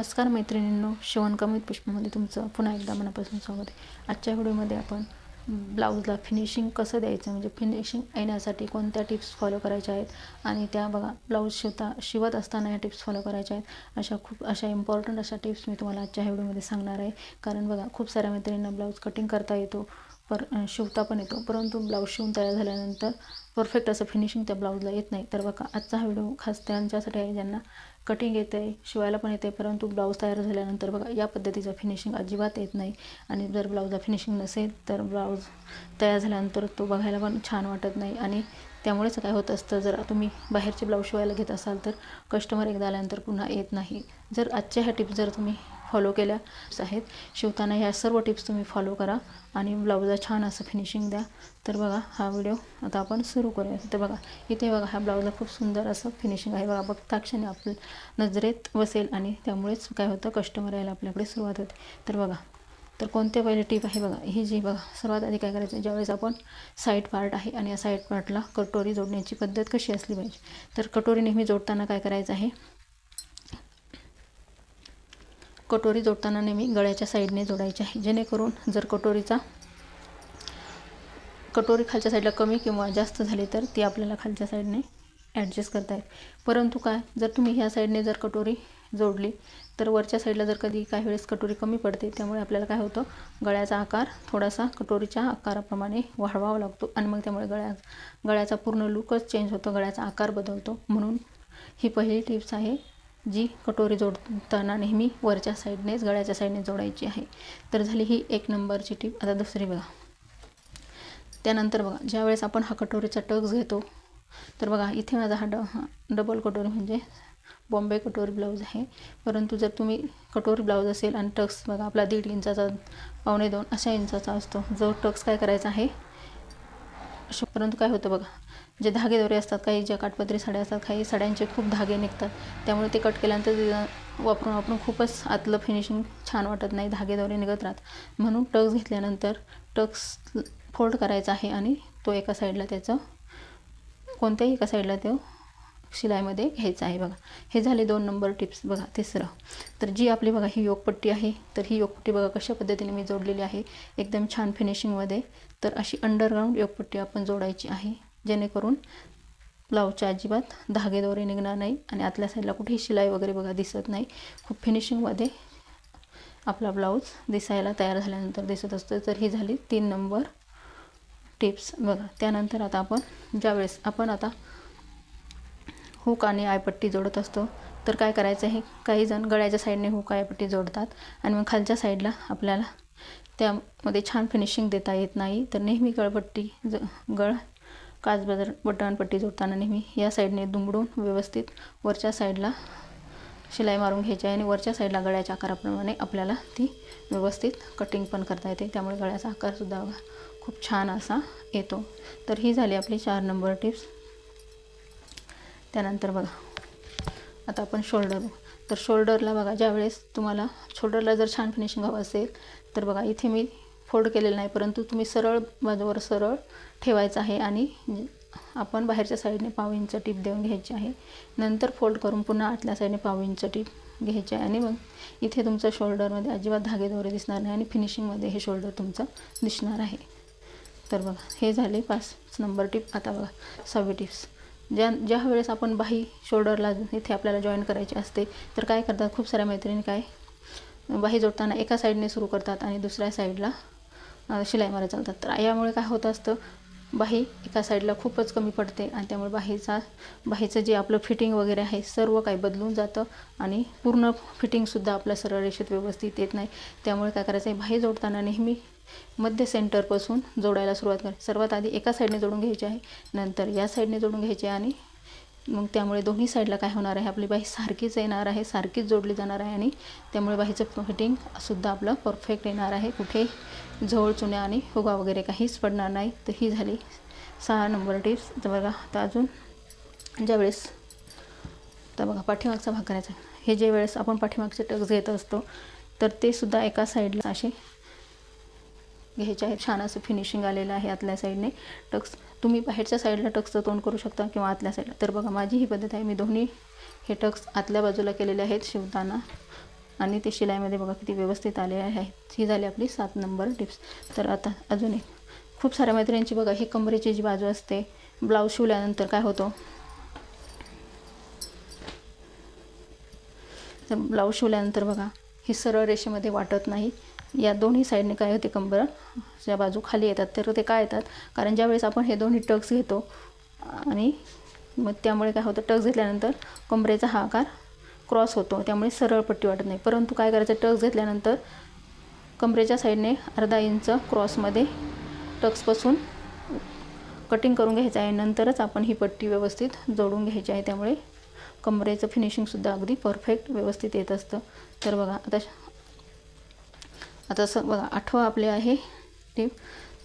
नमस्कार मैत्रिणींनो शिवणकमित पुष्पामध्ये तुमचं पुन्हा एकदा मनापासून स्वागत आहे. आजच्या व्हिडिओमध्ये आपण ब्लाऊजला फिनिशिंग कसं द्यायचं? म्हणजे फिनिशिंग येण्यासाठी कोणत्या टिप्स फॉलो करायच्या आहेत? आणि त्या बघा ब्लाऊज शिवता शिवत असताना ह्या टिप्स फॉलो करायच्या आहेत. अशा खूप अशा इम्पॉर्टंट अशा टिप्स मी तुम्हाला आजच्या व्हिडिओमध्ये सांगणार आहे. कारण बघा खूप साऱ्या मैत्रिणींना ब्लाऊज कटिंग करता येतो पर शिवता पण येतो. परंतु ब्लाऊज शिवून तयार झाल्यानंतर परफेक्ट असं फिनिशिंग त्या ब्लाऊजला येत नाही. तर बघा आजचा हा व्हिडिओ खास त्यांच्यासाठी आहे ज्यांना कटिंग येते आहे शिवायला पण येते परंतु ब्लाऊज तयार झाल्यानंतर बघा या पद्धतीचं फिनिशिंग अजिबात येत नाही. आणि जर ब्लाऊजला फिनिशिंग नसेल तर ब्लाऊज तयार झाल्यानंतर तो बघायला पण छान वाटत नाही. आणि त्यामुळेच काय होत असतं जर तुम्ही बाहेरचे ब्लाऊज शिवायला घेत असाल तर कस्टमर एकदा आल्यानंतर पुन्हा येत नाही. जर आजच्या ह्या टिप्स जर तुम्ही फॉलो केल्या. आहेत. शिवताना ह्या सर्व टिप्स तुम्ही फॉलो करा आणि ब्लाऊजला छान असं फिनिशिंग द्या. तर बघा हा व्हिडिओ आता आपण सुरू करूया. तर बघा इथे बघा ह्या ब्लाऊजला खूप सुंदर असं फिनिशिंग आहे. बघा बघता क्षणी नजरेत बसेल आणि त्यामुळेच काय होतं कस्टमर यायला आपल्याकडे सुरुवात होते. तर बघा तर कोणते पहिले टीप आहे बघा? ही जी बघा सर्वात आधी काय करायचं ज्यावेळेस आपण साईड पार्ट आहे आणि या साईड पार्टला कटोरी जोडण्याची पद्धत कशी असली पाहिजे. तर कटोरी नेहमी जोडताना काय करायचं आहे? कटोरी जोडताना नेहमी गळ्याच्या साईडने जोडायची आहे. जेणेकरून जर कटोरीचा कटोरी खालच्या साईडला कमी किंवा जास्त झाली तर ती आपल्याला खालच्या साईडने ॲडजस्ट करता येईल. परंतु काय जर तुम्ही ह्या साईडने जर कटोरी जोडली तर वरच्या साईडला जर कधी काही वेळेस कटोरी कमी पडते त्यामुळे आपल्याला काय होतं गळ्याचा आकार थोडासा कटोरीच्या आकाराप्रमाणे वाढवावा लागतो आणि मग त्यामुळे गळ्या गळ्याचा पूर्ण लुकच चेंज होतो गळ्याचा आकार बदलतो. म्हणून ही पहिली टिप्स आहे जी कटोरी जोडताना नेहमी वरच्या साईडनेच गळ्याच्या साईडने जोडायची आहे. तर झाली ही एक नंबरची टीप. आता दुसरी बघा. त्यानंतर बघा ज्यावेळेस आपण हा कटोरीचा टक्स घेतो तर बघा इथे माझा हा ड हा डबल कटोरी म्हणजे बॉम्बे कटोरी ब्लाऊज आहे. परंतु जर तुम्ही कटोरी ब्लाऊज असेल आणि टक्स बघा आपला दीड इंचाचा पावणे दोन अशा इंचाचा असतो. जो टक्स काय करायचा आहे परंतु काय होतं बघा जे धागे दोरे असतात काही ज्या काठपदरी साड्या असतात काही साड्यांचे खूप धागे निघतात. त्यामुळे ते कट केल्यानंतर वापरून वापरून खूपच आतलं फिनिशिंग छान वाटत नाही धागे दोरे निघत राहत म्हणून टक्स घेतल्यानंतर टक्स फोल्ड करायचा आहे आणि तो एका साईडला त्याचं कोणत्याही एका साईडला तो शिलाईमध्ये घ्यायचं आहे बघा. हे झाले दोन नंबर टिप्स बघा तिसरं तर जी आपली बघा ही योगपट्टी आहे तर ही योगपट्टी बघा कशा पद्धतीने मी जोडलेली आहे. एकदम छान फिनिशिंगमध्ये तर अशी अंडरग्राऊंड योगपट्टी आपण जोडायची आहे जेणेकरून ब्लाऊजच्या अजिबात धागेदोरे निघणार नाही आणि आतल्या साईडला कुठेही शिलाई वगैरे बघा दिसत नाही. खूप फिनिशिंगमध्ये आपला ब्लाऊज दिसायला तयार झाल्यानंतर दिसत असतो. तर ही झाली तीन नंबर टिप्स बघा. त्यानंतर आता आपण ज्यावेळेस आपण आता हुक आणि आयपट्टी जोडत असतो. तर काय करायचं आहे? काही जण गळ्याच्या साईडने हुक आयपट्टी जोडतात आणि मग खालच्या साईडला आपल्याला त्यामध्ये छान फिनिशिंग देता येत नाही. तर नेहमी गळपट्टी ज गळ काच बदर बटणपट्टी जोडताना नेहमी या साईडने दुमडून व्यवस्थित वरच्या साईडला शिलाई मारून घ्यायची आहे आणि वरच्या साईडला गळ्याच्या आकाराप्रमाणे आपल्याला ती व्यवस्थित कटिंग पण करता येते. त्यामुळे गळ्याचा आकारसुद्धा खूप छान असा येतो. तर ही झाली आपली चार नंबर टिप्स त्यानंतर बघा. आता आपण शोल्डर तर शोल्डरला बघा ज्यावेळेस तुम्हाला शोल्डरला जर छान फिनिशिंग हवं असेल तर बघा इथे मी फोल्ड केलेलं नाही परंतु तुम्ही सरळ बाजूवर सरळ ठेवायचं आहे आणि आपण बाहेरच्या साईडने पाव इंच टीप देऊन घ्यायची आहे. नंतर फोल्ड करून पुन्हा आतल्या साईडने पाव इंच टीप घ्यायची आहे. आणि मग इथे तुमचं शोल्डरमध्ये अजिबात धागेदोरे दिसणार नाही आणि फिनिशिंगमध्ये हे शोल्डर तुमचं दिसणार आहे. तर बघा हे झाले पाच नंबर टिप आता बघा सहावी टिप्स ज्या ज्या वेळेस आपण बाही शोल्डरला इथे आपल्याला जॉईन करायची असते तर काय करतात? खूप साऱ्या मैत्रिणी काय बाही जोडताना एका साईडने सुरू करतात आणि दुसऱ्या साईडला शिलाई मारत चालतात. तर यामुळे काय होत असतं बाही एका साईडला खूपच कमी पडते आणि त्यामुळे बाहीचा बाहीचं जे आपलं फिटिंग वगैरे आहे सर्व काही बदलून जातं आणि पूर्ण फिटिंगसुद्धा आपल्या सरळ रेषेत व्यवस्थित येत नाही. त्यामुळे काय करायचं आहे बाही जोडताना नेहमी मध्य सेंटरपासून जोडायला सुरुवात करायची सर्वात आधी एका साईडने जोडून घ्यायची आहे नंतर या साईडने जोडून घ्यायचे आणि मग त्यामुळे दोन्ही साईडला काय होणार आहे? आपली बाही सारखीच येणार आहे सारखीच जोडली जाणार आहे आणि त्यामुळे बाहीचं फिटिंगसुद्धा आपलं परफेक्ट येणार आहे. कुठे झोळ चुन्या आणि फुगा वगैरे काहीच पडणार नाही. तर ही झाली सहा नंबर टिप्स तर बघा आता अजून ज्यावेळेस तर बघा पाठीमागचा भाग करायचा हे जे वेळेस आपण पाठीमागचे टक्स घेत असतो तर ते सुद्धा एका साईडला असे घ्यायचे आहेत. छान असं फिनिशिंग आलेलं आहे आतल्या साईडने टक्स तुम्ही बाहेरच्या साईडला टक्सचं तोंड करू शकता किंवा आतल्या साईडला. तर बघा माझी ही पद्धत आहे. मी दोन्ही हे टक्स आतल्या बाजूला केलेले आहेत शिवताना. आणि ते शिलाईमध्ये बघा किती व्यवस्थित आले आहेत ही झाली आपली सात नंबर टिप्स. तर आता अजून एक. खूप साऱ्या मैत्रिणींची बघा ही कमरेची जी बाजू असते ब्लाऊज शिवल्यानंतर काय होतं? तर ब्लाऊज शिवल्यानंतर बघा ही सरळ रेषेमध्ये वाटत नाही. या दोन्ही साईडने काय होते कंबर ज्या बाजू खाली येतात तर ते काय येतात? कारण ज्यावेळेस आपण हे दोन्ही टक्स घेतो आणि मग त्यामुळे काय होतं टक्स घेतल्यानंतर कंबरेचा हा आकार क्रॉस होतो त्यामुळे सरळ पट्टी वाटत नाही. परंतु काय करायचं टक्स घेतल्यानंतर कंबरेच्या साईडने अर्धा इंच क्रॉसमध्ये टक्सपासून कटिंग करून घ्यायचं आहे. नंतरच आपण ही पट्टी व्यवस्थित जोडून घ्यायची आहे. त्यामुळे कमरेचं फिनिशिंगसुद्धा अगदी परफेक्ट व्यवस्थित येत असतं. तर बघा आता आता असं बघा आठवं आपले आहे टीप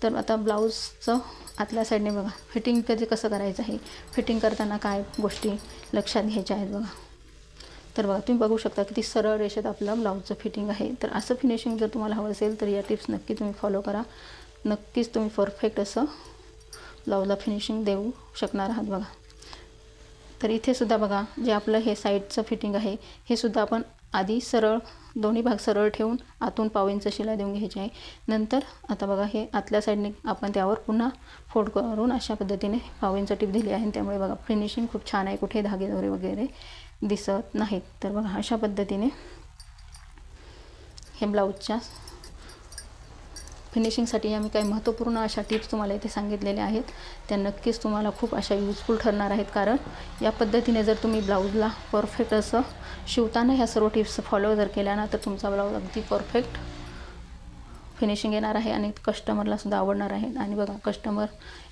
तर आता ब्लाऊजचं आतल्या साईडने बघा फिटिंग कधी कसं करायचं आहे फिटिंग करताना काय गोष्टी लक्षात घ्यायच्या आहेत बघा. तर बघा तुम्ही बघू शकता किती सरळ रेषेत आपलं ब्लाऊजचं फिटिंग आहे. तर असं फिनिशिंग जर तुम्हाला हवं असेल तर या टिप्स नक्की तुम्ही फॉलो करा. नक्कीच तुम्ही परफेक्ट असं ब्लाऊजला फिनिशिंग देऊ शकणार आहात बघा. तर इथे सुद्धा बघा जे आपलं हे साईडचं फिटिंग आहे हे सुद्धा आपण आधी सरळ दोन्ही भाग सरळ ठेवून आतून पाव इंच शिलाई देऊन घ्यायची आहे. नंतर आता बघा हे आतल्या साईडने आपण त्यावर पुन्हा फोल्ड करून अशा पद्धतीने पाव इंच टीप दिली आहे. त्यामुळे बघा फिनिशिंग खूप छान आहे. कुठे धागेदोरे वगैरे दिसत नाहीत. तर बघा अशा पद्धतीने हे ब्लाऊजच्या फिनिशिंगसाठी आम्ही काही महत्त्वपूर्ण अशा टिप्स तुम्हाला इथे सांगितलेल्या आहेत. त्या नक्कीच तुम्हाला खूप अशा यूजफुल ठरणार आहेत. कारण या पद्धतीने जर तुम्ही ब्लाऊजला परफेक्ट असं शिवताना ह्या सर्व टिप्स फॉलो जर केल्या ना तर तुमचा ब्लाऊज अगदी परफेक्ट फिनिशिंग येणार आहे आणि कस्टमरलासुद्धा आवडणार आहे. आणि बघा कस्टमर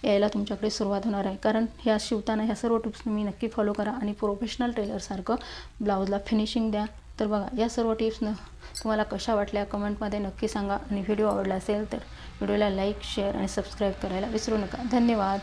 यायला तुमच्याकडे सुरुवात होणार आहे. कारण ह्या शिवताना ह्या सर्व टिप्स तुम्ही नक्की फॉलो करा आणि प्रोफेशनल टेलरसारखं ब्लाऊजला फिनिशिंग द्या. तर बघा या सर्व टिप्सनं तुम्हाला कशा वाटल्या कमेंटमध्ये नक्की सांगा. आणि व्हिडिओ आवडला असेल तर व्हिडिओला लाईक शेअर आणि सबस्क्राईब करायला विसरू नका. धन्यवाद.